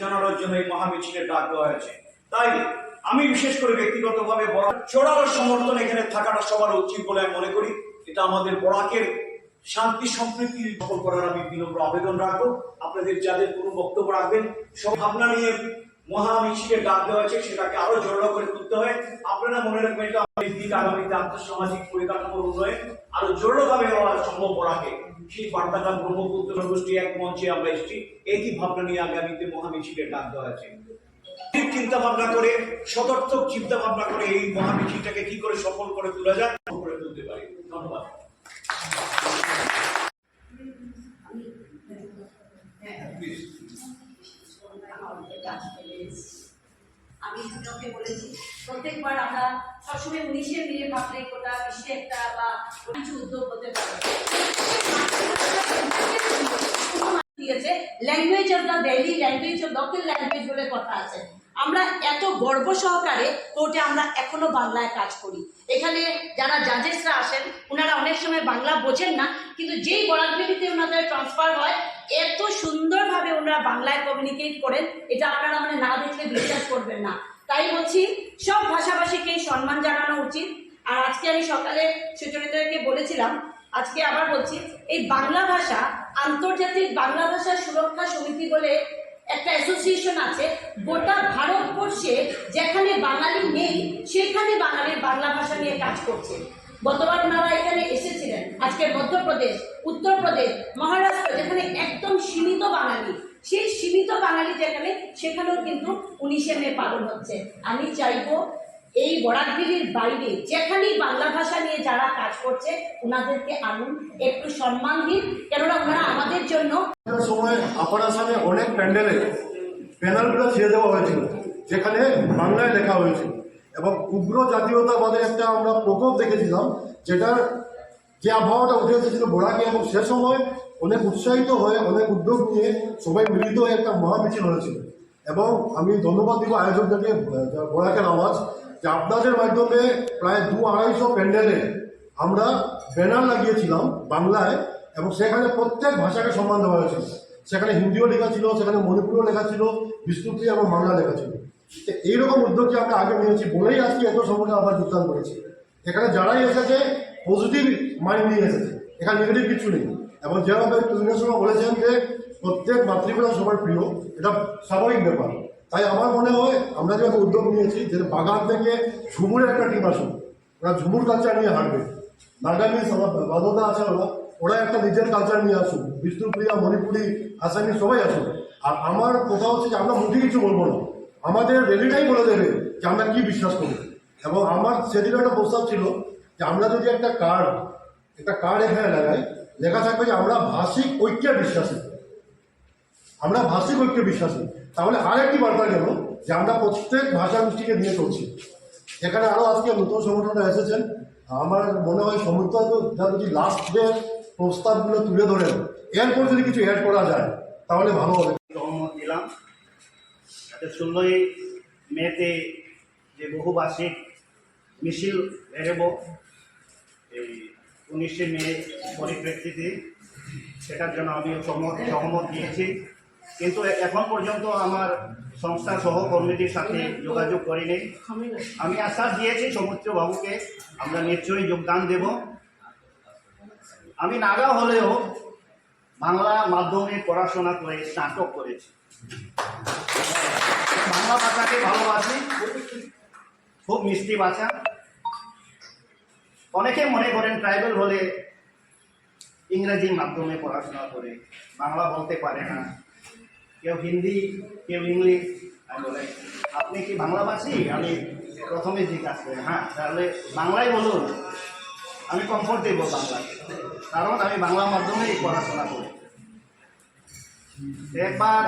জানানোর জন্য এই মহামিছিলের ডাক দেওয়া হয়েছে। তাই আমি বিশেষ করে ব্যক্তিগতভাবে বড় চোরালো সমর্থন এখানে থাকাটা সবার উচিত বলে আমি মনে করি। এটা আমাদের বরাকের শান্তি, সম্প্রীতি সফল করার আমি বিনম্র আবেদন রাখব। আপনাদের যাদের কোনো বক্তব্য রাখবেন, সব ভাবনা নিয়ে মহা মিছিলের ডাক দেওয়া হয়েছে, সেটাকে আরও জোরালো করে তুলতে হয় আপনারা মনে রাখবেন এটা আগামীতে আন্তঃসামাজিক পরিকাঠামোর উন্নয়ন আরও জোরালো ভাবে হওয়া সম্ভব বরাকে। সেই বার্তাটা ব্রহ্মপুত্র গোষ্ঠী এক মঞ্চে আমরা এসেছি। একই ভাবনা নিয়ে আগামীতে মহামিছিলের ডাক দেওয়া আছে? চিন্তা ভাবনা করে সদর্থক চিন্তা ভাবনা করে এই মহামিছিলটাকে কি করে সফল করে তোলা যায় সফল করে তুলতে পারি। ধন্যবাদ। আমি তোকে বলেছি। প্রত্যেকবার আমরা সবসময় উনিশে মিলে ভাবলে কোটা, বিশ্বে একটা বা কিছু উদ্যোগ হতে পারে। দিয়েছে language of the valley language of local language বলে কথা আছে। আমরা এত গর্ব সহকারে কোর্টে আমরা এখনও বাংলায় কাজ করি। এখানে যারা জাজেসরা আসেন ওনারা অনেক সময় বাংলা বোঝেন না, কিন্তু যেই বরাকবিলিতে ওনাদের ট্রান্সফার হয়, এত সুন্দরভাবে ওনারা বাংলায় কমিউনিকেট করেন, এটা আপনারা মানে না দেখলে বিশ্বাস করবেন না। তাই বলছি, সব ভাষাভাষীকেই সম্মান জানানো উচিত। আর আজকে আমি সকালে সুচরিতাকে বলেছিলাম, আজকে আবার বলছি, এই বাংলা ভাষা আন্তর্জাতিক বাংলা ভাষা সুরক্ষা সমিতি বলে একটা অ্যাসোসিয়েশন আছে, গোটা ভারতবর্ষে যেখানে বাঙালি নেই, সেখানে বাঙালির বাংলা ভাষা নিয়ে কাজ করছে। গতবার ওনারা এখানে এসেছিলেন, আজকে মধ্যপ্রদেশ, উত্তরপ্রদেশ, মহারাষ্ট্র, যেখানে একদম সীমিত বাঙালি। সেই সীমিত বাঙালি যেখানে, সেখানেও কিন্তু উনিশে মে পালন হচ্ছে। আমি চাইব এই বরাকবিলির বাইরে যেখানেই বাংলা ভাষা নিয়ে যারা কাজ করছে ওনাদেরকে আনুন, একটু সম্মান দিন, কেননা ওনারা আমাদের জন্য সময় প্যান্ডেলে প্যানেলগুলো ছেড়ে দেওয়া হয়েছিল যেখানে বাংলায় লেখা হয়েছিল। এবং উগ্র জাতীয়তাবাদের একটা আমরা প্রকোপ দেখেছিলাম যেটার যে আবহাওয়াটা উঠে এসেছিল বোরাকে এবং সে সময় অনেক উৎসাহিত হয়ে অনেক উদ্যোগ নিয়ে সবাই মিলিত হয়ে একটা মহামিছিল হয়েছিল। এবং আমি ধন্যবাদ দিব আয়োজকদেরকে আহ, বোরাকের আওয়াজ যে আপনাদের মাধ্যমে প্রায় দু আড়াইশো প্যান্ডেলে আমরা ব্যানার লাগিয়েছিলাম বাংলায় এবং সেখানে প্রত্যেক ভাষাকে সম্মান দেওয়া হয়েছিল। সেখানে হিন্দিও লেখা ছিল, সেখানে মণিপুরও লেখা ছিল, বিষ্ণুপ্রিয়া এবং বাংলা লেখা ছিল। এইরকম উদ্যোগকে আমরা আগে নিয়েছি, বলেই আজকে এত সংগঠন আবার যোগদান করেছি। এখানে যারাই এসেছে পজিটিভ মাইন্ড নিয়ে এসেছে। এখানে নেগেটিভ কিছু নেই। এবং যেভাবে সময় বলেছেন যে, প্রত্যেক মাতৃভাষা সবার প্রিয়, এটা স্বাভাবিক ব্যাপার। তাই আমার মনে হয়, আমরা যেহেতু উদ্যোগ নিয়েছি, যে বাগান থেকে ঝুমুরের একটা টিম আসুন ওরা ঝুমুর কালচার নিয়ে হাঁটবে। নাগামিজ আমার বাদতা আছে ওরা। ওরা একটা নিজের কালচার নিয়ে আসুন বিষ্ণুপ্রিয়া মণিপুরি, আসামি সবাই আসুন আর আমার কথা হচ্ছে যে আমরা মুখে কিছু বলব না। আমাদের রেলিটাই বলে দেবে যে আমরা কি বিশ্বাস করি। এবং আমার সেদিন একটা প্রস্তাব ছিল যে আমরা যদি একটা কার্ড একটা কার্ড এখানে লাগাই, লেখা থাকবে যে আমরা ভাষিক ঐক্যে বিশ্বাসী। আমরা ভাষিক ঐক্যে বিশ্বাসী। তাহলে আরেকটি বার্তা গেল যে আমরা প্রত্যেক ভাষা গোষ্ঠীকে নিয়ে চলছি। এখানে আরও আজকে নতুন সংগঠনরা এসেছেন। আমার মনে হয় সমুদ্র যদি লাস্ট ডে প্রস্তাবগুলো তুলে ধরেন। এরপর যদি কিছু অ্যাড করা যায়, তাহলে ভালো হবে। দিলাম যাতে ষোলোই মেতে যে বহুভাষিক মিছিল বেরোব, এই উনিশে মে পরিপ্রেক্ষিতে, সেটার জন্য আমিও সহমত সহমত দিয়েছি। কিন্তু এখন পর্যন্ত আমার সংস্থার সহকর্মীদের সাথে যোগাযোগ করিনি। আমি আশ্বাস দিয়েছি সমুদ্র বাবুকে আমরা নিশ্চয়ই যোগদান দেব। আমি নাগা হলেও বাংলা মাধ্যমে পড়াশোনা করে স্নাতক করেছি। বাংলা ভাষাকে ভালোবাসি, খুব মিষ্টি ভাষা। অনেকে মনে করেন ট্রাইবেল হলে ইংরেজি মাধ্যমে পড়াশোনা করে, বাংলা বলতে পারে না। কেউ হিন্দি, কেউ ইংলিশ বলে, আপনি কি বাংলাভাষী? আমি প্রথমে জিজ্ঞাসা করি হ্যাঁ তাহলে বাংলায় বলুন। আমি কমফোর্টেবল বাংলাতে কারণ আমি বাংলা মাধ্যমেই পড়াশোনা করি। একবার